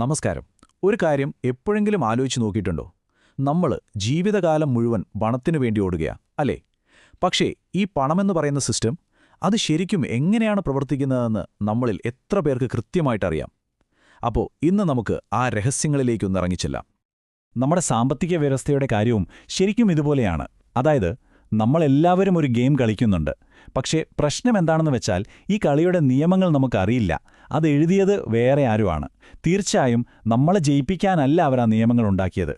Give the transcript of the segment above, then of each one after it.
നമസ്കാരം. ഒരു കാര്യം എപ്പോഴെങ്കിലും ആലോചിച്ച് നോക്കിയിട്ടുണ്ടോ? നമ്മൾ ജീവിതകാലം മുഴുവൻ പണത്തിനു വേണ്ടി ഓടുകയാ അല്ലേ? പക്ഷേ ഈ പണമെന്ന് പറയുന്ന സിസ്റ്റം അത് ശരിക്കും എങ്ങനെയാണ് പ്രവർത്തിക്കുന്നതെന്ന് നമ്മളിൽ എത്ര പേർക്ക് കൃത്യമായിട്ടറിയാം അപ്പോൾ ഇന്ന് നമുക്ക് ആ രഹസ്യങ്ങളിലേക്കൊന്നിറങ്ങിച്ചില്ല നമ്മുടെ സാമ്പത്തിക വ്യവസ്ഥയുടെ കാര്യവും ശരിക്കും ഇതുപോലെയാണ്. അതായത് നമ്മളെല്ലാവരും ഒരു ഗെയിം കളിക്കുന്നുണ്ട്. പക്ഷേ പ്രശ്നം എന്താണെന്ന് വെച്ചാൽ ഈ കളിയുടെ നിയമങ്ങൾ നമുക്കറിയില്ല. അത് എഴുതിയത് വേറെ ആരുമാണ്. തീർച്ചയായും നമ്മളെ ജയിപ്പിക്കാനല്ല അവർ ആ നിയമങ്ങൾ ഉണ്ടാക്കിയത്.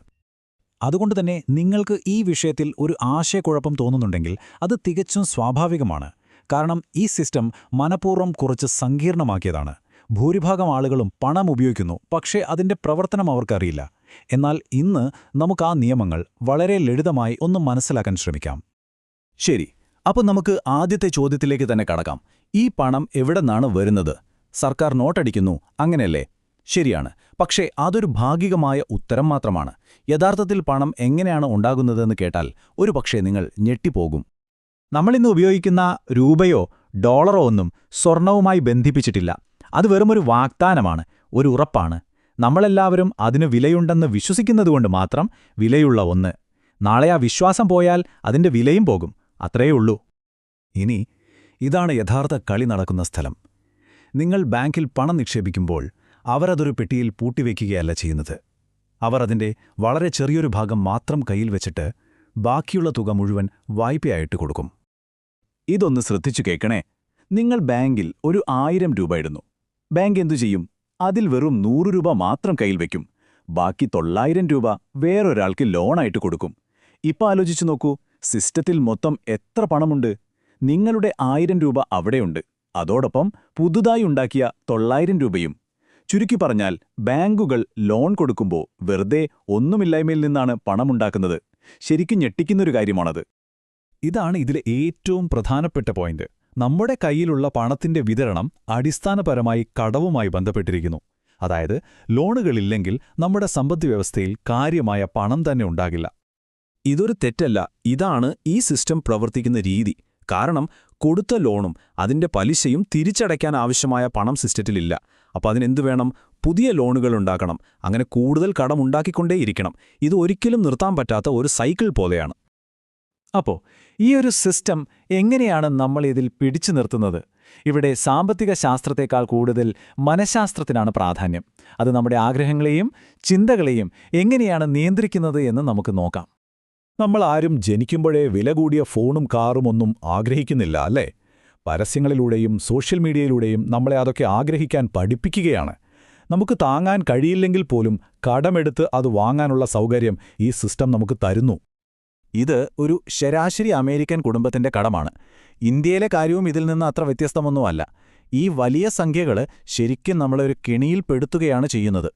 അതുകൊണ്ട് തന്നെ നിങ്ങൾക്ക് ഈ വിഷയത്തിൽ ഒരു ആശയക്കുഴപ്പം തോന്നുന്നുണ്ടെങ്കിൽ അത് തികച്ചും സ്വാഭാവികമാണ്. കാരണം ഈ സിസ്റ്റം മനഃപൂർവം കുറച്ച് സങ്കീർണമാക്കിയതാണ്. ഭൂരിഭാഗം ആളുകളും പണം ഉപയോഗിക്കുന്നു പക്ഷേ അതിന്റെ പ്രവർത്തനം അവർക്കറിയില്ല. എന്നാൽ ഇന്ന് നമുക്ക് ആ നിയമങ്ങൾ വളരെ ലളിതമായി ഒന്ന് മനസ്സിലാക്കാൻ ശ്രമിക്കാം. ശരി അപ്പോൾ നമുക്ക് ആദ്യത്തെ ചോദ്യത്തിലേക്ക് തന്നെ കടക്കാം. ഈ പണം എവിടെന്നാണ് വരുന്നത്? സർക്കാർ നോട്ടടിക്കുന്നു അങ്ങനെയല്ലേ? ശരിയാണ് പക്ഷേ അതൊരു ഭാഗികമായ ഉത്തരം മാത്രമാണ്. യഥാർത്ഥത്തിൽ പണം എങ്ങനെയാണ് ഉണ്ടാകുന്നതെന്ന് കേട്ടാൽ ഒരു നിങ്ങൾ ഞെട്ടിപ്പോകും. നമ്മളിന്ന് ഉപയോഗിക്കുന്ന രൂപയോ ഡോളറോ ഒന്നും സ്വർണവുമായി ബന്ധിപ്പിച്ചിട്ടില്ല. അത് വെറുമൊരു വാഗ്ദാനമാണ് ഒരു ഉറപ്പാണ്. നമ്മളെല്ലാവരും അതിന് വിലയുണ്ടെന്ന് വിശ്വസിക്കുന്നതുകൊണ്ട് മാത്രം വിലയുള്ള ഒന്ന്. നാളെ ആ വിശ്വാസം പോയാൽ അതിന്റെ വിലയും പോകും. അത്രയേ ഉള്ളൂ ഇനി ഇതാണ് യഥാർത്ഥ കളി നടക്കുന്ന സ്ഥലം. നിങ്ങൾ ബാങ്കിൽ പണം നിക്ഷേപിക്കുമ്പോൾ അവരതൊരു പെട്ടിയിൽ പൂട്ടിവെക്കുകയല്ല ചെയ്യുന്നത്. അവർ അതിന്റെ വളരെ ചെറിയൊരു ഭാഗം മാത്രം കയ്യിൽ വെച്ചിട്ട് ബാക്കിയുള്ള തുക മുഴുവൻ വായ്പയായിട്ട് കൊടുക്കും. ഇതൊന്ന് ശ്രദ്ധിച്ചു കേൾക്കണേ. നിങ്ങൾ ബാങ്കിൽ ഒരു ആയിരം രൂപ ഇടുന്നു. ബാങ്ക് എന്തു ചെയ്യും? അതിൽ വെറും നൂറ് രൂപ മാത്രം കയ്യിൽ വയ്ക്കും ബാക്കി തൊള്ളായിരം രൂപ വേറൊരാൾക്ക് ലോണായിട്ട് കൊടുക്കും. ഇപ്പം ആലോചിച്ചു നോക്കൂ. സിസ്റ്റത്തിൽ മൊത്തം എത്ര പണമുണ്ട്? നിങ്ങളുടെ ആയിരം രൂപ അവിടെയുണ്ട്. അതോടൊപ്പം പുതുതായി ഉണ്ടാക്കിയ തൊള്ളായിരം രൂപയും. ചുരുക്കി പറഞ്ഞാൽ ബാങ്കുകൾ ലോൺ കൊടുക്കുമ്പോൾ വെറുതെ ഒന്നുമില്ലായ്മയിൽ നിന്നാണ് പണമുണ്ടാക്കുന്നത്. ശരിക്കും ഞെട്ടിക്കുന്നൊരു കാര്യമാണത്. ഇതാണ് ഇതിലെ ഏറ്റവും പ്രധാനപ്പെട്ട പോയിന്റ്. നമ്മുടെ കയ്യിലുള്ള പണത്തിന്റെ വിതരണം അടിസ്ഥാനപരമായി കടവുമായി ബന്ധപ്പെട്ടിരിക്കുന്നു. അതായത് ലോണുകളില്ലെങ്കിൽ നമ്മുടെ സമ്പദ്വ്യവസ്ഥയിൽ കാര്യമായ പണം തന്നെ ഉണ്ടാകില്ല. ഇതൊരു തെറ്റല്ല. ഇതാണ് ഈ സിസ്റ്റം പ്രവർത്തിക്കുന്ന രീതി. കാരണം കൊടുത്ത ലോണും അതിന്റെ പലിശയും തിരിച്ചടയ്ക്കാൻ ആവശ്യമായ പണം സിസ്റ്റത്തിലില്ല. അപ്പോൾ അതിനെന്തു വേണം? പുതിയ ലോണുകൾ ഉണ്ടാക്കണം. അങ്ങനെ കൂടുതൽ കടം കടമുണ്ടാക്കിക്കൊണ്ടേയിരിക്കണം ഇത് ഒരിക്കലും നിർത്താൻ പറ്റാത്ത ഒരു സൈക്കിൾ പോലെയാണ്. അപ്പോൾ ഈ ഒരു സിസ്റ്റം എങ്ങനെയാണ് നമ്മൾ ഇതിൽ പിടിച്ചു നിർത്തുന്നത്? ഇവിടെ സാമ്പത്തിക ശാസ്ത്രത്തെക്കാൾ കൂടുതൽ മനഃശാസ്ത്രത്തിനാണ് പ്രാധാന്യം. അത് നമ്മുടെ ആഗ്രഹങ്ങളെയും ചിന്തകളെയും എങ്ങനെയാണ് നിയന്ത്രിക്കുന്നത് എന്ന് നമുക്ക് നോക്കാം. നമ്മൾ ആരും ജനിക്കുമ്പോഴേ വില കൂടിയ ഫോണും കാറും ഒന്നും ആഗ്രഹിക്കുന്നില്ല അല്ലേ? പരസ്യങ്ങളിലൂടെയും സോഷ്യൽ മീഡിയയിലൂടെയും നമ്മളെ അതൊക്കെ ആഗ്രഹിക്കാൻ പഠിപ്പിക്കുകയാണ്. നമുക്ക് താങ്ങാൻ കഴിയില്ലെങ്കിൽ പോലും കടമെടുത്ത് അത് വാങ്ങാനുള്ള സൗകര്യം ഈ സിസ്റ്റം നമുക്ക് തരുന്നു. ഇത് ഒരു ശരാശരി അമേരിക്കൻ കുടുംബത്തിന്റെ കടമാണ്. ഇന്ത്യയിലെ കാര്യവും ഇതിൽ നിന്ന് അത്ര വ്യത്യസ്തമൊന്നുമല്ല. ഈ വലിയ സംഖ്യകൾ ശരിക്കും നമ്മളെ ഒരു കെണിയിൽപ്പെടുത്തുകയാണ് ചെയ്യുന്നത്.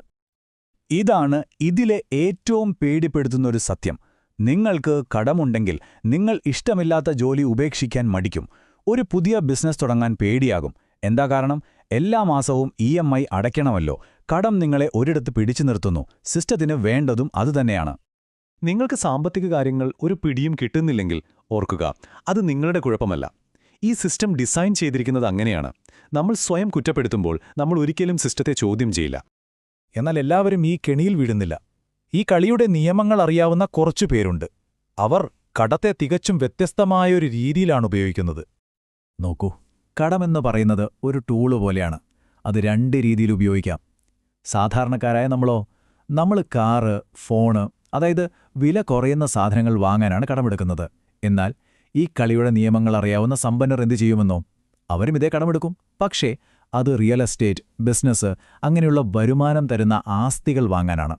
ഇതാണ് ഇതിലെ ഏറ്റവും പേടിപ്പെടുത്തുന്നൊരു സത്യം. നിങ്ങൾക്ക് കടമുണ്ടെങ്കിൽ നിങ്ങൾ ഇഷ്ടമില്ലാത്ത ജോലി ഉപേക്ഷിക്കാൻ മടിക്കും. ഒരു പുതിയ ബിസിനസ് തുടങ്ങാൻ പേടിയാകും. എന്താ കാരണം? എല്ലാ മാസവും ഇ എം ഐ അടയ്ക്കണമല്ലോ. കടം നിങ്ങളെ ഒരിടത്ത് പിടിച്ചു നിർത്തുന്നു. സിസ്റ്റത്തിന് വേണ്ടതും അതുതന്നെയാണ് നിങ്ങൾക്ക് സാമ്പത്തിക കാര്യങ്ങൾ ഒരു പിടിയും കിട്ടുന്നില്ലെങ്കിൽ ഓർക്കുക അത് നിങ്ങളുടെ കുഴപ്പമല്ല. ഈ സിസ്റ്റം ഡിസൈൻ ചെയ്തിരിക്കുന്നത് അങ്ങനെയാണ്. നമ്മൾ സ്വയം കുറ്റപ്പെടുത്തുമ്പോൾ നമ്മൾ ഒരിക്കലും സിസ്റ്റത്തെ ചോദ്യം ചെയ്യില്ല. എന്നാൽ എല്ലാവരും ഈ കെണിയിൽ വീഴുന്നില്ല. ഈ കളിയുടെ നിയമങ്ങൾ അറിയാവുന്ന കുറച്ചു പേരുണ്ട്. അവർ കടത്തെ തികച്ചും വ്യത്യസ്തമായൊരു രീതിയിലാണ് ഉപയോഗിക്കുന്നത്. നോക്കൂ കടമെന്ന് പറയുന്നത് ഒരു ടൂൾ പോലെയാണ്. അത് രണ്ട് രീതിയിൽ ഉപയോഗിക്കാം. സാധാരണക്കാരായ നമ്മളോ നമ്മൾ കാറ് ഫോണ് അതായത് വില കുറയുന്ന സാധനങ്ങൾ വാങ്ങാനാണ് കടമെടുക്കുന്നത്. എന്നാൽ ഈ കളിയുടെ നിയമങ്ങൾ അറിയാവുന്ന സമ്പന്നർ എന്തു ചെയ്യുമെന്നോ അവരും ഇതേ കടമെടുക്കും. പക്ഷേ അത് റിയൽ എസ്റ്റേറ്റ് ബിസിനസ് അങ്ങനെയുള്ള വരുമാനം തരുന്ന ആസ്തികൾ വാങ്ങാനാണ്.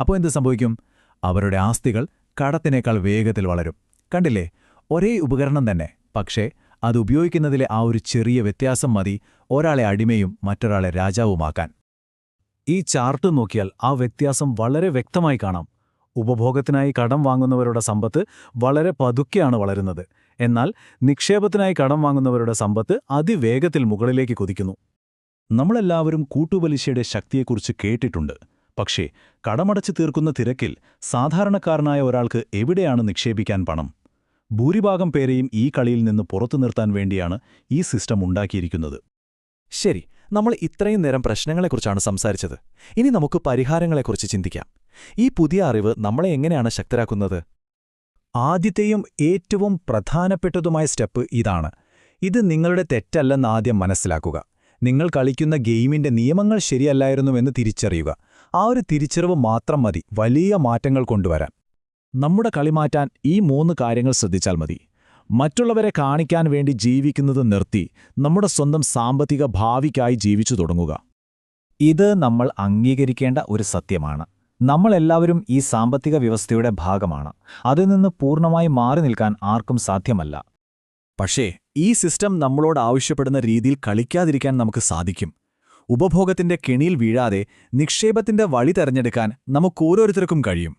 അപ്പോൾ എന്ത് സംഭവിക്കും? അവരുടെ ആസ്തികൾ കടത്തിനേക്കാൾ വേഗത്തിൽ വളരും. കണ്ടില്ലേ? ഒരേ ഉപകരണം തന്നെ. പക്ഷേ അത് ഉപയോഗിക്കുന്നതിലെ ആ ഒരു ചെറിയ വ്യത്യാസം മതി ഒരാളെ അടിമയും മറ്റൊരാളെ രാജാവുമാക്കാൻ. ഈ ചാർട്ട് നോക്കിയാൽ ആ വ്യത്യാസം വളരെ വ്യക്തമായി കാണാം. ഉപഭോഗത്തിനായി കടം വാങ്ങുന്നവരുടെ സമ്പത്ത് വളരെ പതുക്കെയാണ് വളരുന്നത്. എന്നാൽ നിക്ഷേപത്തിനായി കടം വാങ്ങുന്നവരുടെ സമ്പത്ത് അതിവേഗത്തിൽ മുകളിലേക്ക് കുതിക്കുന്നു. നമ്മളെല്ലാവരും കൂട്ടുപലിശയുടെ ശക്തിയെക്കുറിച്ച് കേട്ടിട്ടുണ്ട്. പക്ഷേ കടമടച്ചു തീർക്കുന്ന തിരക്കിൽ സാധാരണക്കാരനായ ഒരാൾക്ക് എവിടെയാണ് നിക്ഷേപിക്കാൻ പണം? ഭൂരിഭാഗം പേരെയും ഈ കളിയിൽ നിന്ന് പുറത്തു നിർത്താൻ വേണ്ടിയാണ് ഈ സിസ്റ്റം ഉണ്ടാക്കിയിരിക്കുന്നത്. ശരി നമ്മൾ ഇത്രയും നേരം പ്രശ്നങ്ങളെക്കുറിച്ചാണ് സംസാരിച്ചത്. ഇനി നമുക്ക് പരിഹാരങ്ങളെക്കുറിച്ച് ചിന്തിക്കാം. ഈ പുതിയ അറിവ് നമ്മളെ എങ്ങനെയാണ് ശക്തരാക്കുന്നത്? ആദ്യത്തെയും ഏറ്റവും പ്രധാനപ്പെട്ടതുമായ സ്റ്റെപ്പ് ഇതാണ്. ഇത് നിങ്ങളുടെ തെറ്റല്ലെന്ന് ആദ്യം മനസ്സിലാക്കുക. നിങ്ങൾ കളിക്കുന്ന ഗെയിമിന്റെ നിയമങ്ങൾ ശരിയല്ലായിരുന്നുവെന്ന് തിരിച്ചറിയുക. ആ ഒരു തിരിച്ചറിവ് മാത്രം മതി. വലിയ മാറ്റങ്ങൾ കൊണ്ടുവരാൻ. നമ്മുടെ കളി മാറ്റാൻ ഈ മൂന്ന് കാര്യങ്ങൾ ശ്രദ്ധിച്ചാൽ മതി. മറ്റുള്ളവരെ കാണിക്കാൻ വേണ്ടി ജീവിക്കുന്നത് നിർത്തി നമ്മുടെ സ്വന്തം സാമ്പത്തിക ഭാവിക്കായി ജീവിച്ചു തുടങ്ങുക. ഇത് നമ്മൾ അംഗീകരിക്കേണ്ട ഒരു സത്യമാണ്. നമ്മളെല്ലാവരും ഈ സാമ്പത്തിക വ്യവസ്ഥയുടെ ഭാഗമാണ്. അതിൽ നിന്ന് പൂർണമായി മാറി നിൽക്കാൻ ആർക്കും സാധ്യമല്ല. പക്ഷേ ഈ സിസ്റ്റം നമ്മളോട് ആവശ്യപ്പെടുന്ന രീതിയിൽ കളിക്കാതിരിക്കാൻ നമുക്ക് സാധിക്കും. ഉപഭോഗത്തിന്റെ കെണിയിൽ വീഴാതെ നിക്ഷേപത്തിന്റെ വഴി തെരഞ്ഞെടുക്കാൻ നമുക്കോരോരുത്തർക്കും കഴിയും.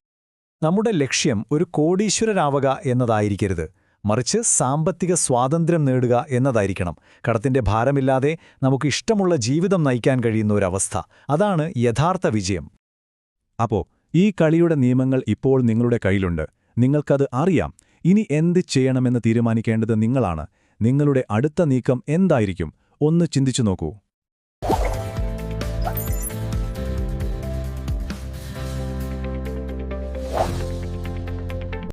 നമ്മുടെ ലക്ഷ്യം ഒരു കോടീശ്വരനാവുക എന്നതായിരിക്കരുത്. മറിച്ച് സാമ്പത്തിക സ്വാതന്ത്ര്യം നേടുക എന്നതായിരിക്കണം. കടത്തിന്റെ ഭാരമില്ലാതെ നമുക്ക് ഇഷ്ടമുള്ള ജീവിതം നയിക്കാൻ കഴിയുന്ന ഒരവസ്ഥ. അതാണ് യഥാർത്ഥ വിജയം. അപ്പോ ഈ കളിയുടെ നിയമങ്ങൾ ഇപ്പോൾ നിങ്ങളുടെ കയ്യിലുണ്ട്. നിങ്ങൾക്കത് അറിയാം. ഇനി എന്ത് ചെയ്യണമെന്ന് തീരുമാനിക്കേണ്ടത് നിങ്ങളാണ്. നിങ്ങളുടെ അടുത്ത നീക്കം എന്തായിരിക്കും? ഒന്ന് ചിന്തിച്ചു നോക്കൂ.